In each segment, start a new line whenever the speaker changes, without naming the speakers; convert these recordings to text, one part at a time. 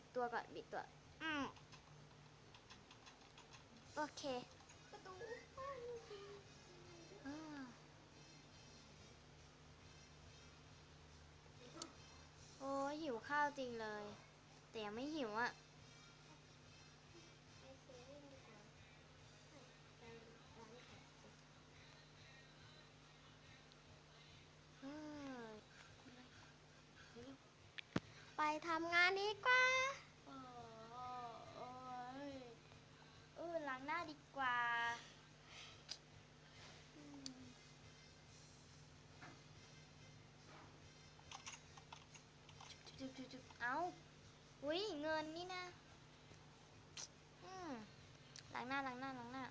ดตัวก่อนบิดตัว อืมโอเค
ประตู
โอ้หิวข้าวจริงเลย แต่ยังไม่หิวอะ่ะ
ทำงานดีกว่า
โอ้โอ้ยเออล้างหน้าดีกว่าจุบจุบจุบเอาอุ้ยเงินนี่นะอืมล้างหน้าล้างหน้าล้างหน้า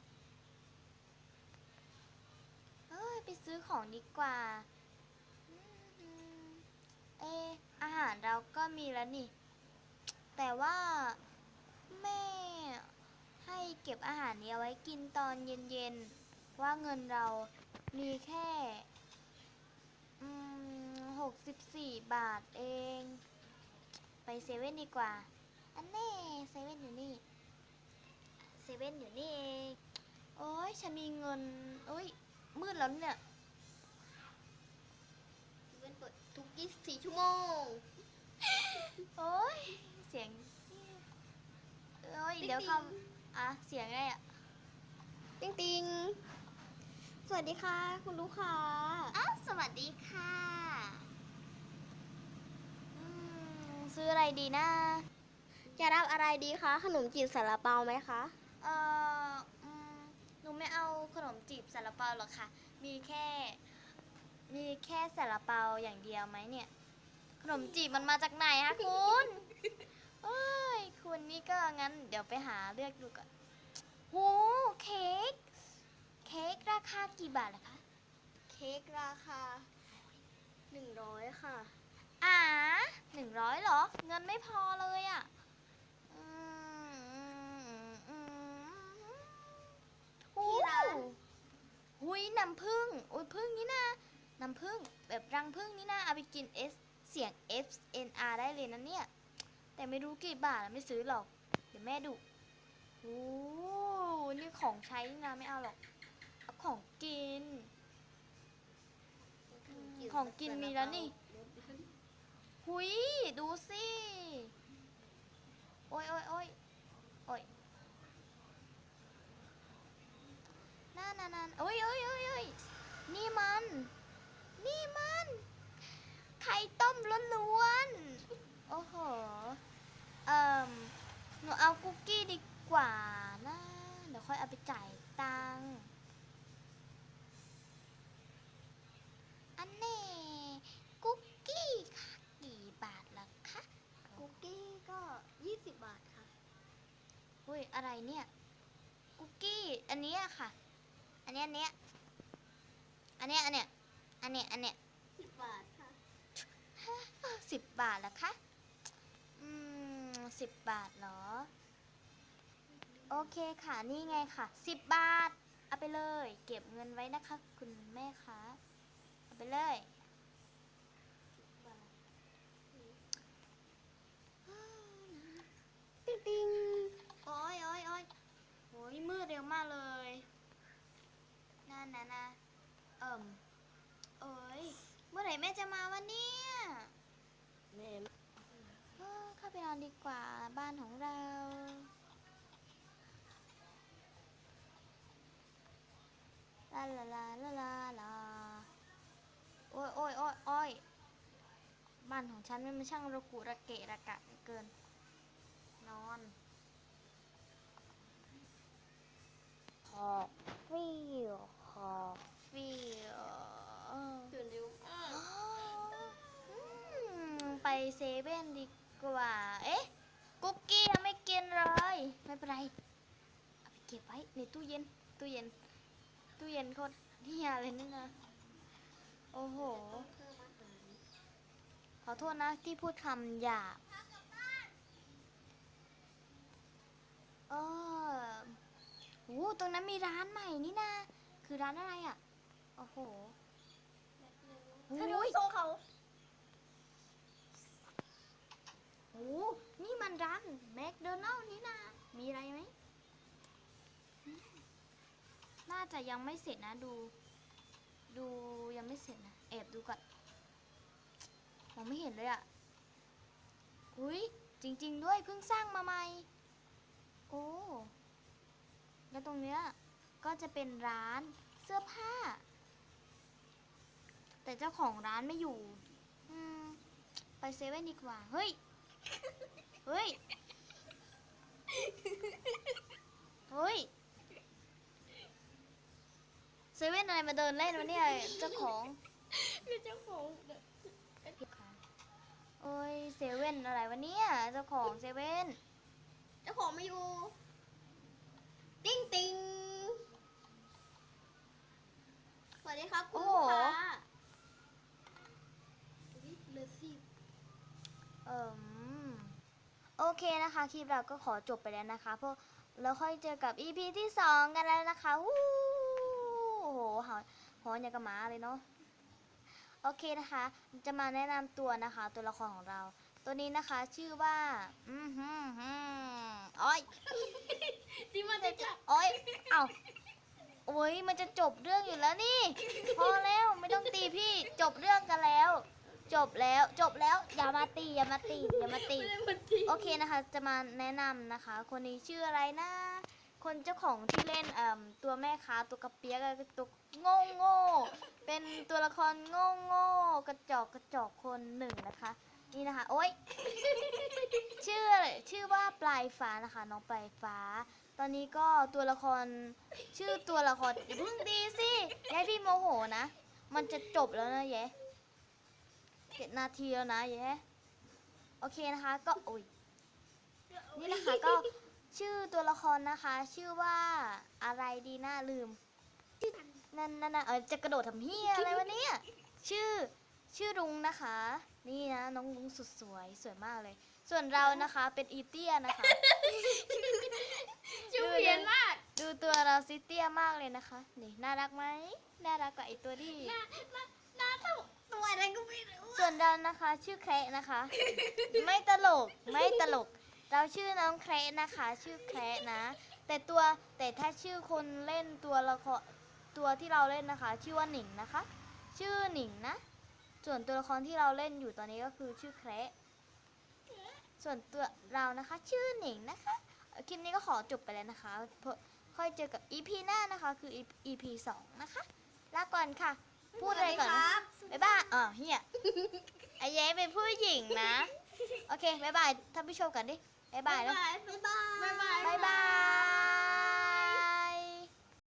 เอ้ยไปซื้อของดีกว่า เอะอา หารเราก็มีแล้วนี่ แต่ว่าแม่ให้เก็บอาหารนี้ไว้กินตอนเย็นๆ ว่าเงินเรามีแค่หกสิบสี่บาทเอง ไปเซเว่นดีกว่า อันแน่เซเว่นอยู่นี่ เซเว่นอยู่นี่เอง โอ้ยฉันมีเงินโอ้ยมืดแล้วเนี่ย
ทุก 24 ชั่วโมง
โอ้ย เสียงโอ้ย เดี๋ยวคำอะ เสียงไงอะ
ติงติงสวัสดีค่ะ คุณลูกค้า
อ้าวสวัสดีค่ะอืมซื้ออะไรดีนะ
จะรับอะไรดีคะ ขนมจีบสาลาเปาไหมคะ
เอออืมหนูไม่เอาขนมจีบซาลาเปาหรอกค่ะ มีแค่ มีแค่ซาลาเปาอย่างเดียวไหมเนี่ย ขนมจีบมันมาจากไหนฮะคุณเอ้ยคุณนี่ก็งั้น เดี๋ยวไปหาเลือกดูก่อนโหเค้กเค้กราคากี่บาทล่ะคะ
เค้กราคา 100 ค่ะ
อ่าหนึ่งร้อยเหรอ เงินไม่พอเลยอะ่ะอืมอืมโอ้
ที่ร้าน
หุยน้ำผึ้งอุ้ยผึ้งนี่นะ น้ำผึ้งแบบรังผึ้งนี่นะเอาไปกิน S เสียง F N R ได้เลยนะเนี่ย แต่ไม่รู้กี่บาทไม่ซื้อหรอก เดี๋ยวแม่ดูโอ้นี่ของใช้นี่นะไม่เอาหรอกเอาของกิน ของกินมีแล้วนี่ หุยดูสิ โอ้ยโอ้ยโอ้ยโอ้ยน่านานาโอ้ยโอ้ยโอ้ยโอ้ยนี่มัน นี่มัน ไข่ต้มล้วนๆ โอ้โห เอ่มหนูเอาคุกกี้ดีกว่านะ เดี๋ยวค่อยเอาไปจ่ายตังค์อันนี้คุกกี้ค่ะกี่บาทล่ะคะ
คุกกี้ก็20บาทค่ะ
อุ้ยอะไรเนี่ย คุกกี้ อันเนี้ยค่ะ อันเนี้ยอันเนี้ยอันเนี้ยอันเนี้ย อันเนี้ยอันเนี้ย
10บาทค่ะ
สิบบาทเหรอคะ อืมสิบบาทเหรอ โอเคค่ะ นี่ไงค่ะสิบบาท เอาไปเลย เก็บเงินไว้นะคะ คุณแม่คะ เอาไปเลย
บาทติงติงโอ้ยโอ้ยโอ้ย
โอ้ยมืดเร็วมากเลยนั่นนะนะเอิ่มเอ้ย เมื่อไหร่ แม่จะมาวันนี้
แม่
เออเข้าไปนอนดีกว่าบ้านของเรา ลาลาลาลาลาลาโอ้ยโอ้ยโอ้ยโอ้ยบ้านของฉันมันช่างระกุระเกะระกะเหลือเกิน นอน
ขอฟิวขอ
ฟิว
ตื่นเร็วมาก
อืม ไปเซเว่นดีกว่า เอ๊ะกุ๊กกี้ยังไม่กินเลย ไม่เป็นไรเอาไปเก็บไว้ในตู้เย็น ตู้เย็น ตู้เย็นโคตรเฮียเลยนี่นะ โอ้โห ขอโทษนะที่พูดคำหยาบเออโอ้ตรงนั้นมีร้านใหม่นี่นะ คือร้านอะไรอะ โอ้โห
ถ้าดู
โอ้ย
ทรงเขา
โห โอ้ นี่มันร้านแมคโดนัลล์นี่นะ มีอะไรไหม น่าจะยังไม่เสร็จนะดู ดูยังไม่เสร็จนะ แอบดูก่อนมองไม่เห็นเลยอะอุ้ยจริง ๆ ด้วยเพิ่งสร้างมาใหม่ โอ้ แล้วตรงเนี้ยก็จะเป็นร้านเสื้อผ้า แต่เจ้าของร้านไม่อยู่ ไปเซเว่นดีกว่า เฮ้ย เฮ้ย เฮ้ยเซเว่นอะไรมาเดินเล่นวะเนี่ยเจ้าของ
เป็นเจ้าของ
โอ้ยเซเว่นอะไรวะเนี่ยเจ้าของเซเว่น
เจ้าของไม่อยู่ ติ้งติงสวัสดีครับคุณลูกค้าอุ๊ยเหลือสิบ
เอ่มโอ เคนะคะคลิปเราก็ขอจบไปแล้วนะคะเพราะแล้วค่อยเจอกับ EP ที่สองกันแล้วนะคะวู้โอ้โหหอนหอนอย่างกับหมาเลยเนาะโอเคนะคะ จะมาแนะนำตัวนะคะ ตัวละครของเรา ตัวนี้นะคะชื่อว่า อืมฮึมฮึมอ้อย
ที่มันจะจับ
โอ้ยเอ้าโอ้ยมันจะจบเรื่องอยู่แล้วนี่ พอแล้วไม่ต้องตีพี่จบเรื่องกันแล้ว จบแล้วจบแล้วอย่ามาตีอย่ามาตีอย่ามาตี
ไม่ได้มันที
โอเคนะคะ จะมาแนะนำนะคะ คนนี้ชื่ออะไรนะ คนเจ้าของที่เล่นเอ่มตัวแม่ค้าตัวกระเปียกอะตัวโง่โง่เป็นตัวละครโง่โง่กระจอกกระจอกคนหนึ่งนะคะ นี่นะคะ โอ๊ย ชื่อชื่อว่าปลายฟ้านะคะน้องปลายฟ้า ตอนนี้ก็ตัวละครชื่อตัวละครอย่าเพิ่งดีสิอยายพี่โมโหนะ มันจะจบแล้วนะแย้ เจ็ดนาทีแล้วนะแย้โอเคนะคะก็โอ้ยนี่นะคะก็ชื่อตัวละครนะคะ ชื่อว่าอะไรดีน่าลืมนั่นนั่นน่ะเออจะกระโดดทำเฮียอะไรวะเนี่ยชื่อชื่อรุ้งนะคะ นี่นะน้องรุ้งสุดสวยสวยมากเลย ส่วนเรานะคะเป็นอีเตี้ยนะคะ
ชื่อเพี้ยนมาก
ดูตัวเราซิเตี้ยมากเลยนะคะ นี่น่ารักไหมน่ารักกว่าไอตัวที่
หน้าหน้าหน้าเท่า ตัวอะไรก็ไม่รู้
ส่วนเรานะคะชื่อแคระนะคะ ไม่ตลกไม่ตลก เราชื่อน้องแคระนะคะ ชื่อแคระนะ แต่ตัวแต่ถ้าชื่อคนเล่นตัวละครตัวที่เราเล่นนะคะ ชื่อว่าหนิงนะคะ ชื่อหนิงนะ ส่วนตัวละครที่เราเล่นอยู่ตอนนี้ก็คือชื่อแคระส่วนตัวเรานะคะ ชื่อหนิงนะคะเอ่อคลิปนี้ก็ขอจบไปแล้วนะคะเพราะค่อยเจอกับ EP หน้านะคะ คือ EP สองนะคะลาก่อนค่ะ พูดอะไรก่อนบ๊ายบายอ๋อเฮียไอ้เย้เป็นผู้หญิงนะ โอเคบ๊ายบายท่านผู้ชมกันดิบ๊ายบา
ย
แล้ว บ๊าย
บาย บ๊ายบาย